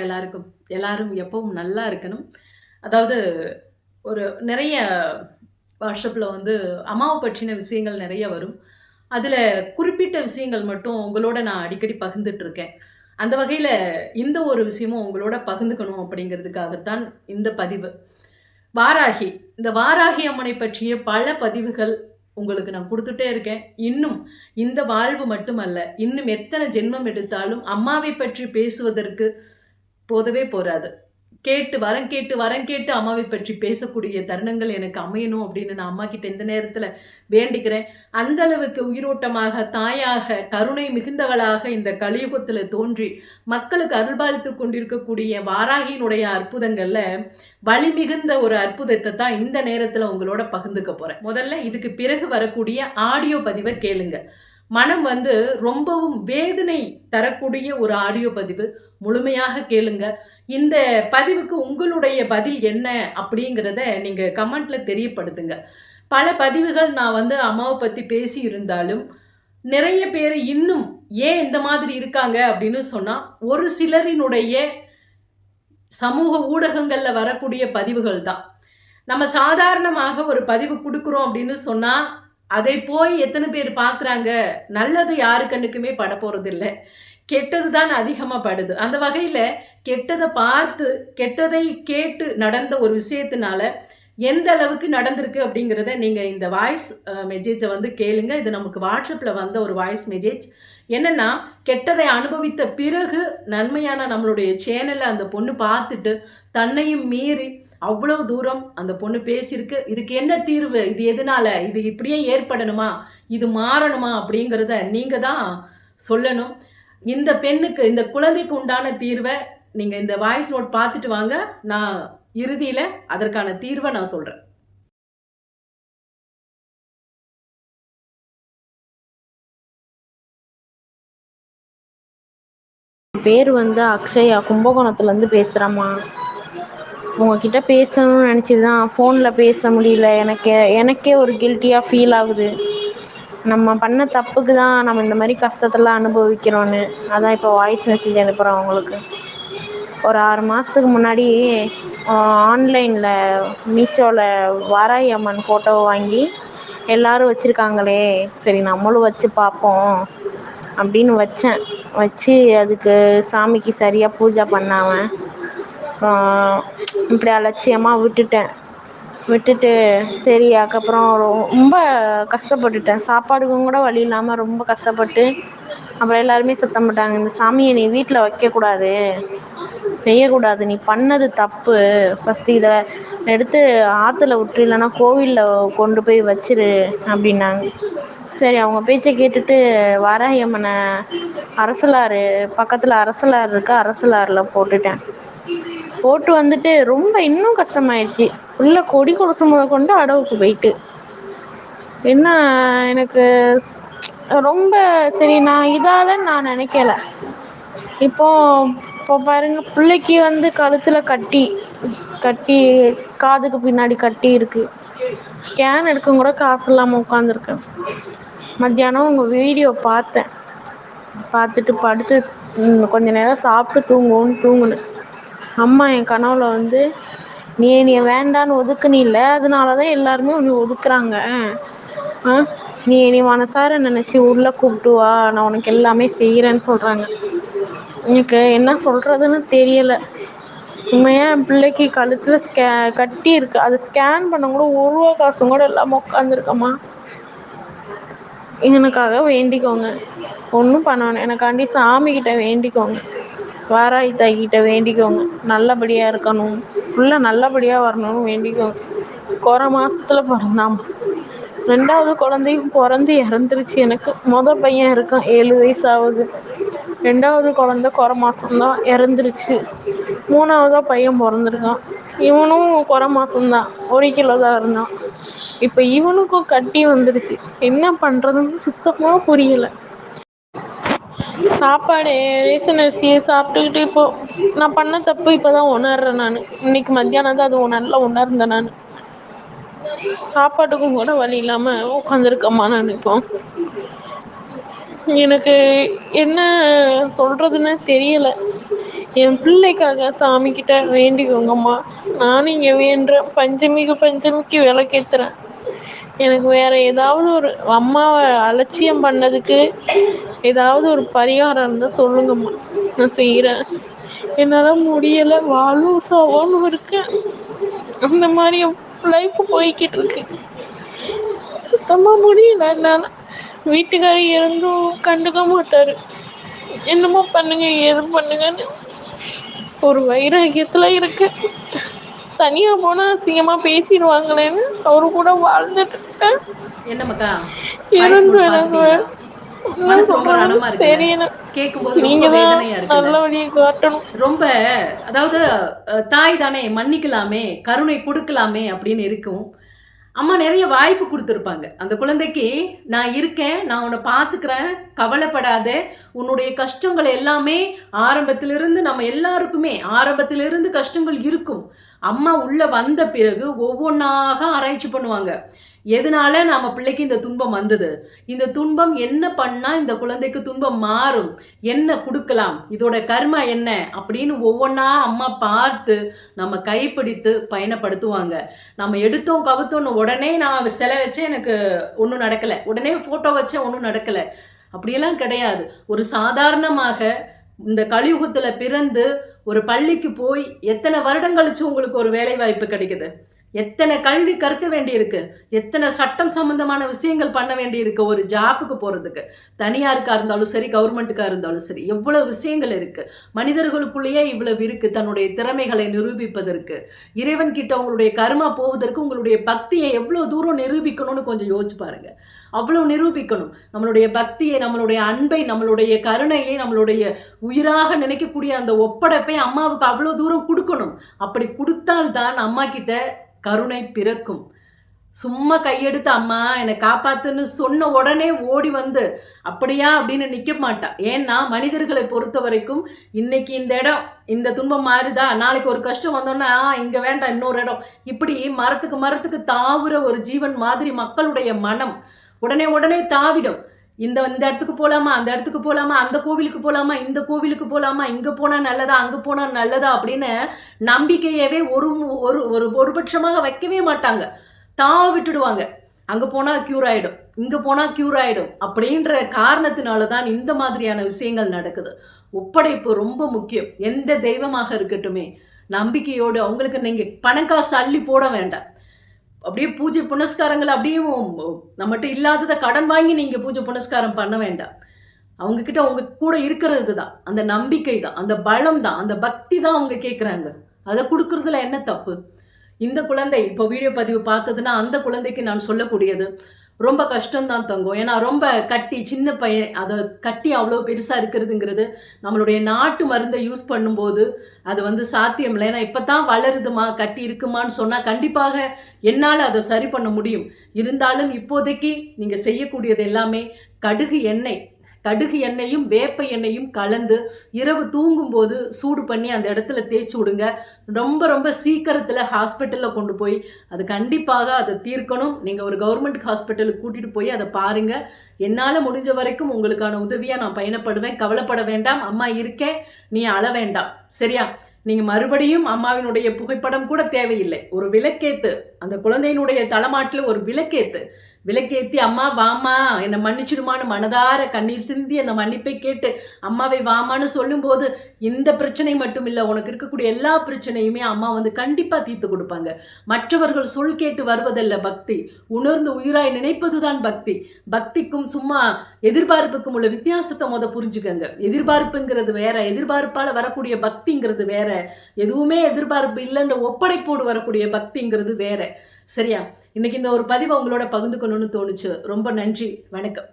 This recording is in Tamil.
எல்லாருக்கும். எல்லாரும் எப்பவும் நல்லா இருக்கணும். அதாவது ஒரு நிறைய வாட்ஸ்அப்ல வந்து அம்மாவை பற்றின விஷயங்கள் நிறைய வரும். அதுல குறிப்பிட்ட விஷயங்கள் மட்டும் உங்களோட நான் அடிக்கடி பகிர்ந்துட்டு இருக்கேன். அந்த வகையில இந்த ஒரு விஷயமும் உங்களோட பகிர்ந்துக்கணும் அப்படிங்கிறதுக்காகத்தான் இந்த பதிவு. வாராகி. இந்த வாராகி அம்மனை பற்றிய பல பதிவுகள் உங்களுக்கு நான் கொடுத்துட்டே இருக்கேன். இன்னும் இந்த வாழ்வு மட்டுமல்ல, இன்னும் எத்தனை ஜென்மம் எடுத்தாலும் அம்மாவை பற்றி பேசுவதற்கு போதவே போராது. கேட்டு வரம் கேட்டு வரம் கேட்டு அம்மாவை பற்றி பேசக்கூடிய தருணங்கள் எனக்கு அமையணும் அப்படின்னு நான் அம்மாகிட்ட இந்த நேரத்துல வேண்டிக்கிறேன். அந்த அளவுக்கு உயிரோட்டமாக, தாயாக, கருணை மிகுந்தவளாக இந்த கலியுகத்துல தோன்றி மக்களுக்கு அருள்பாலித்து கொண்டிருக்கக்கூடிய வாராகியினுடைய அற்புதங்கள்ல வலிமிகுந்த ஒரு அற்புதத்தை தான் இந்த நேரத்துல உங்களோட பகிர்ந்துக்க போறேன். முதல்ல இதுக்கு பிறகு வரக்கூடிய ஆடியோ பதிவை கேளுங்க. மனம் வந்து ரொம்பவும் வேதனை தரக்கூடிய ஒரு ஆடியோ பதிவு. முழுமையாக கேளுங்க. இந்த பதிவுக்கு உங்களுடைய பதில் என்ன அப்படிங்கிறத நீங்க கமெண்ட்ல தெரியப்படுத்துங்க. பல பதிவுகள் நான் வந்து அம்மாவை பத்தி பேசி இருந்தாலும், நிறைய பேர் இன்னும் ஏன் இந்த மாதிரி இருக்காங்க அப்படின்னு சொன்னால் ஒரு சிலரினுடைய சமூக ஊடகங்களில் வரக்கூடிய பதிவுகள் தான். நம்ம சாதாரணமாக ஒரு பதிவு கொடுக்குறோம் அப்படின்னு சொன்னால் அதை போய் எத்தனை பேர் பார்க்குறாங்க? நல்லது யாரு கண்ணுக்குமே படப்போறதில்ல. கெட்டது தான் அதிகமாக படுது. அந்த வகையில் கெட்டதை பார்த்து, கெட்டதை கேட்டு நடந்த ஒரு விஷயத்தினால, எந்த அளவுக்கு நடந்திருக்கு அப்படிங்கிறத நீங்கள் இந்த வாய்ஸ் மெசேஜை வந்து கேளுங்க. இது நமக்கு வாட்ஸ்அப்பில் வந்த ஒரு வாய்ஸ் மெசேஜ். என்னென்னா கெட்டதை அனுபவித்த பிறகு நன்மையான நம்மளுடைய சேனலில் அந்த பொண்ணு பார்த்துட்டு, தன்னையும் மீறி அவ்வளோ தூரம் அந்த பொண்ணு பேசியிருக்கு. இதுக்கு என்ன தீர்வு? இது எதனால? இது இப்படியே ஏற்படணுமா? இது மாறணுமா? அப்படிங்கிறத நீங்கள் தான் சொல்லணும். இந்த பெண்ணுக்கு, இந்த குழந்தைக்கு உண்டான தீர்வை நீங்க இந்த வாய்ஸ் நோட் பார்த்துட்டு வாங்க. நான் இறுதியில அதற்கான தீர்வை நான் சொல்றேன். பேர் வந்து அக்ஷயா கும்பகோணத்துலேருந்து பேசுகிறேம்மா உங்ககிட்ட பேசணும்னு நினச்சிட்டு தான் ஃபோனில் பேச முடியல எனக்கு எனக்கே ஒரு கில்ட்டியாக ஃபீல் ஆகுது நம்ம பண்ண தப்புக்கு தான் நம்ம இந்த மாதிரி கஷ்டத்தெல்லாம் அனுபவிக்கிறோன்னு. அதான் இப்போ வாய்ஸ் மெசேஜ் அனுப்புகிறோம் உங்களுக்கு ஒரு ஆறு மாதத்துக்கு முன்னாடி ஆன்லைனில் மீஷோவில் வாராகி அம்மன் ஃபோட்டோவை வாங்கி எல்லோரும் வச்சுருக்காங்களே. சரி நம்மளும் வச்சு பார்ப்போம் அப்படின்னு வச்சேன். வச்சு அதுக்கு சாமிக்கு சரியாக பூஜை பண்ணாமல் இப்படி அலட்சியமாக விட்டுட்டேன். விட்டுட்டு சரி அதுக்கப்புறம் ரொம்ப கஷ்டப்பட்டுட்டேன். சாப்பாடுக்கும் கூட வழி இல்லாமல் ரொம்ப கஷ்டப்பட்டு அப்புறம் எல்லாருமே சத்தம் போட்டாங்க. இந்த சாமியை நீ வீட்டில் வைக்கக்கூடாது. செய்யக்கூடாது. நீ பண்ணது தப்பு. ஃபஸ்ட்டு இதை எடுத்து ஆற்றுல விட்டு இல்லைன்னா கோவிலில் கொண்டு போய் வச்சிரு அப்படின்னாங்க. சரி அவங்க பேச்சை கேட்டுட்டு வாராகி அரசலாறு பக்கத்தில் அரசலாறு இருக்கு அரசலாறில் போட்டுட்டேன். போட்டு வந்துட்டு ரொம்ப இன்னும் கஷ்டமாயிடுச்சு உள்ள கொடி கொலுசு கொண்டு அடவுக்கு போயிட்டு. என்ன எனக்கு ரொம்ப சரி நான் இதால நான் நினைக்கல. இப்போ இப்போ பாருங்க பிள்ளைக்கு வந்து கழுத்துல கட்டி கட்டி காதுக்கு பின்னாடி கட்டி இருக்கு. ஸ்கேன் எடுக்க கூட காசு இல்லாமல் உட்காந்துருக்கேன் மத்தியானம் உங்கள் வீடியோ பார்த்தேன். பார்த்துட்டு படுத்து கொஞ்ச நேரம் சாப்பிட்டு தூங்குவோன்னு தூங்குனேன். அம்மா என் கனவுல வந்து நீ என்னைய வேண்டான்னு ஒதுக்குனில்ல அதனால தான் எல்லாருமே உன்னை ஒதுக்குறாங்க. ஆ? நீ என்னை மனசார நினச்சி உள்ளே கூப்பிட்டு வா நான் உனக்கு எல்லாமே செய்கிறேன்னு சொல்கிறாங்க எனக்கு என்ன சொல்கிறதுன்னு தெரியலை. உண்மையாக என் பிள்ளைக்கு கழுத்தில் ஸ்கே கட்டி இருக்கு. அதை ஸ்கேன் பண்ண கூட ஒரு ரூபா காசும் கூட இல்லாமல் உட்காந்துருக்கம்மா எனக்காக வேண்டிக்கோங்க. ஒன்றும் பண்ணணும் எனக்காண்டி சாமிக்கிட்ட வேண்டிக்கோங்க. வாராகி தாய்கிட்ட வேண்டிக்கோங்க. நல்லபடியாக இருக்கணும். புள்ள நல்லபடியாக வரணும்னு வேண்டிக்கோங்க. குறை மாதத்துல பிறந்தாம்மா ரெண்டாவது குழந்தையும் பிறந்து இறந்துருச்சு எனக்கு. மொதல் பையன் இருக்கான் ஏழு வயசு ஆகுது ரெண்டாவது குழந்த குறை மாதம்தான் இறந்துருச்சு. மூணாவதாக பையன் பிறந்திருக்கான். இவனும் குறை மாதம்தான் ஒரு கிலோ தான் இருந்தான். இப்போ இவனுக்கும் கட்டி வந்துருச்சு. என்ன பண்ணுறதுன்னு சுத்தமாக புரியலை. சாப்பாடு ரேஷன் அரிசியை சாப்பிட்டுக்கிட்டு இப்போ நான் பண்ண தப்பு இப்போ தான் உணர்றேன் நான். இன்னைக்கு மத்தியானம் தான் அது நல்லா உணர்ந்தேன் நான். சாப்பாட்டுக்கும் கூட வழி இல்லாமல் உட்காந்துருக்கேம்மா நான் இப்போ. எனக்கு என்ன சொல்கிறதுன்னு தெரியலை. என் பிள்ளைக்காக சாமிக்கிட்ட வேண்டிக்கோங்கம்மா. நானும் இங்கே வேண்டுறேன் பஞ்சமிக்கு பஞ்சமிக்கு விளக்கேத்துறேன். எனக்கு வேற ஏதாவது ஒரு அம்மாவை அலட்சியம் பண்ணதுக்கு ஏதாவது ஒரு பரிகாரம் இருந்தால் சொல்லுங்கம்மா. நான் செய்கிறேன் என்னால் முடியலை வாழும் சாவோன்னு இருக்கேன் அந்த மாதிரி லைஃப் போய்கிட்டு இருக்கு. சுத்தமாக முடியல என்னால். வீட்டுக்காரர் இருந்தும் கண்டுக்க மாட்டார். என்னமோ பண்ணுங்க ஏது பண்ணுங்கன்னு ஒரு வைராக்கியத்தில் இருக்கு. தனியாக போனால் அசிங்கமாக பேசிடுவாங்களேன்னு அவரு கூட வாழ்ந்துட்டு இருக்கேன். என்னம்மாக்கா இருந்து மனசு ரொம்ப ரணமா கேட்கும்போது ரொம்ப வேதனையா ரொம்ப அதாவது தாய் தானே மன்னிக்கலாமே கருணை கொடுக்கலாமே அப்படின்னு இருக்கும். அம்மா நிறைய வாய்ப்பு கொடுத்துருப்பாங்க. அந்த குழந்தைக்கு நான் இருக்கேன் நான் உன்னை பார்த்துக்கிறேன் கவலைப்படாத. உன்னுடைய கஷ்டங்கள் எல்லாமே ஆரம்பத்திலிருந்து நம்ம எல்லாருக்குமே ஆரம்பத்திலிருந்து கஷ்டங்கள் இருக்கும். அம்மா உள்ள வந்த பிறகு ஒவ்வொன்றாக ஆராய்ச்சி பண்ணுவாங்க. எதனால நம்ம பிள்ளைக்கு இந்த துன்பம் வந்தது? இந்த துன்பம் என்ன பண்ணா இந்த குழந்தைக்கு துன்பம் மாறும்? என்ன கொடுக்கலாம்? இதோட கர்மா என்ன? அப்படின்னு ஒவ்வொன்றா அம்மா பார்த்து நம்ம கைப்பிடித்து பயணப்படுத்துவாங்க. நம்ம எடுத்தோம் கவுத்தோன்னு உடனே நான் சிலை வச்சேன் எனக்கு ஒன்றும் நடக்கலை. உடனே ஃபோட்டோ வச்சேன் ஒன்றும் நடக்கலை. அப்படியெல்லாம் கிடையாது. ஒரு சாதாரணமாக இந்த கலியுகத்தில் பிறந்து ஒரு பள்ளிக்கு போய் எத்தனை வருடம் கழிச்சு உங்களுக்கு ஒரு வேலை வாய்ப்பு கிடைக்குது? எத்தனை கல்வி கற்க வேண்டியிருக்கு? எத்தனை சட்டம் சம்பந்தமான விஷயங்கள் பண்ண வேண்டியிருக்கு ஒரு ஜாப்புக்கு போகிறதுக்கு தனியாருக்காக இருந்தாலும் சரி கவர்மெண்ட்டுக்காக இருந்தாலும் சரி எவ்வளோ விஷயங்கள் இருக்குது மனிதர்களுக்குள்ளேயே இவ்வளவு இருக்கு தன்னுடைய திறமைகளை நிரூபிப்பதற்கு. இறைவன் கிட்ட உங்களுடைய கருமா போவதற்கு உங்களுடைய பக்தியை எவ்வளோ தூரம் நிரூபிக்கணும்னு கொஞ்சம் யோசிச்சு பாருங்கள் அவ்வளோ நிரூபிக்கணும். நம்மளுடைய பக்தியை நம்மளுடைய அன்பை நம்மளுடைய கருணையை நம்மளுடைய உயிராக நினைக்கக்கூடிய அந்த ஒப்படைப்பை அம்மாவுக்கு அவ்வளோ தூரம் கொடுக்கணும். அப்படி கொடுத்தால்தான் அம்மா கிட்ட கருணை பிறக்கும். சும்மா கையெடுத்து அம்மா என்னை காப்பாத்துன்னு சொன்ன உடனே ஓடி வந்து அப்படியா? அப்படின்னு நிற்க மாட்டா. ஏன்னா மனிதர்களை பொறுத்த வரைக்கும் இன்னைக்கு இந்த இடம் இந்த துன்பம் மாறுதா? நாளைக்கு ஒரு கஷ்டம் வந்தோன்னா இங்கே வேண்டாம் இன்னொரு இடம். இப்படி மரத்துக்கு மரத்துக்கு தாவுற ஒரு ஜீவன் மாதிரி மக்களுடைய மனம் உடனே உடனே தாவிடும். இந்த இந்த இடத்துக்கு போகலாமா அந்த இடத்துக்கு போகலாமா அந்த கோவிலுக்கு போகலாமா இந்த கோவிலுக்கு போகலாமா இங்கே போனால் நல்லதா அங்கே போனால் நல்லதா அப்படின்னு நம்பிக்கையவே ஒரு ஒரு ஒரு ஒருபட்சமாக வைக்கவே மாட்டாங்க. தாவ விட்டுடுவாங்க. அங்கே போனால் க்யூர் ஆகிடும் இங்கே போனால் க்யூர் ஆகிடும் அப்படின்ற காரணத்தினால தான் இந்த மாதிரியான விஷயங்கள் நடக்குது. ஒப்படைப்பு ரொம்ப முக்கியம். எந்த தெய்வமாக இருக்கட்டுமே நம்பிக்கையோடு அவங்களுக்கு நீங்கள் பணக்காசு அள்ளி போட வேண்டாம். அப்படியே பூஜை புனஸ்காரங்கள் அப்படியே நம்மகிட்ட இல்லாததை கடன் வாங்கி நீங்கள் பூஜை புனஸ்காரம் பண்ண வேண்டாம். அவங்க கிட்ட கூட இருக்கிறது தான் அந்த நம்பிக்கை தான் அந்த பலம் தான் அந்த பக்தி தான் அவங்க கேட்குறாங்க அதை கொடுக்குறதுல என்ன தப்பு? இந்த குழந்தை இப்போ வீடியோ பதிவு பார்த்ததுன்னா அந்த குழந்தைக்கு நான் சொல்லக்கூடியது ரொம்ப கஷ்டம்தான் தங்கும். ஏன்னா ரொம்ப கட்டி சின்ன பையன் அதை கட்டி அவ்வளோ பெருசாக இருக்கிறதுங்கிறது நம்மளுடைய நாட்டு மருந்தை யூஸ் பண்ணும்போது அது வந்து சாத்தியம் இல்லை. ஏன்னா இப்போ தான் வளருதுமா கட்டி இருக்குமான்னு சொன்னால் கண்டிப்பாக என்னால் அதை சரி பண்ண முடியும். இருந்தாலும் இப்போதைக்கு நீங்கள் செய்யக்கூடியது எல்லாமே கடுகு எண்ணெய். கடுகு எண்ணெயும் வேப்ப எண்ணெயும் கலந்து இரவு தூங்கும்போது சூடு பண்ணி அந்த இடத்துல தேய்ச்சி விடுங்க. ரொம்ப ரொம்ப சீக்கிரத்தில் ஹாஸ்பிட்டலில் கொண்டு போய் அது கண்டிப்பாக அதை தீர்க்கணும். நீங்கள் ஒரு கவர்மெண்ட் ஹாஸ்பிட்டலுக்கு கூட்டிகிட்டு போய் அதை பாருங்கள் என்னால் முடிஞ்ச வரைக்கும் உங்களுக்கான உதவியாக நான் பயணப்படுவேன். கவலைப்பட வேண்டாம். அம்மா இருக்கேன் நீ அழ வேண்டாம். சரியா? நீங்கள் மறுபடியும் அம்மாவினுடைய புகைப்படம் கூட தேவையில்லை. ஒரு விளக்கேத்து அந்த குழந்தையினுடைய தலைமாட்டில் ஒரு விளக்கேத்து விளக்கேத்தி அம்மா வாமா என்னை மன்னிச்சிடுமான்னு மனதார கண்ணீர் சிந்தி அந்த மன்னிப்பை கேட்டு அம்மாவை வாமான்னு சொல்லும்போது இந்த பிரச்சனை மட்டும் இல்லை உனக்கு இருக்கக்கூடிய எல்லா பிரச்சனையுமே அம்மா வந்து கண்டிப்பாக தீர்த்து கொடுப்பாங்க. மற்றவர்கள் சொல் கேட்டு வருவதல்ல பக்தி உணர்ந்து உயிராய் நினைப்பதுதான் பக்தி. பக்திக்கும் சும்மா எதிர்பார்ப்புக்கும் உள்ள வித்தியாசத்தை முத புரிஞ்சுக்கங்க. எதிர்பார்ப்புங்கிறது வேற எதிர்பார்ப்பால் வரக்கூடிய பக்திங்கிறது வேற. எதுவுமே எதிர்பார்ப்பு இல்லைன்ற ஒப்படைப்போடு வரக்கூடிய பக்திங்கிறது வேற. சரியா? இன்னைக்கு இந்த ஒரு பதிவை உங்களோட பகிர்ந்துக்கணும்னு தோணுச்சு. ரொம்ப நன்றி. வணக்கம்.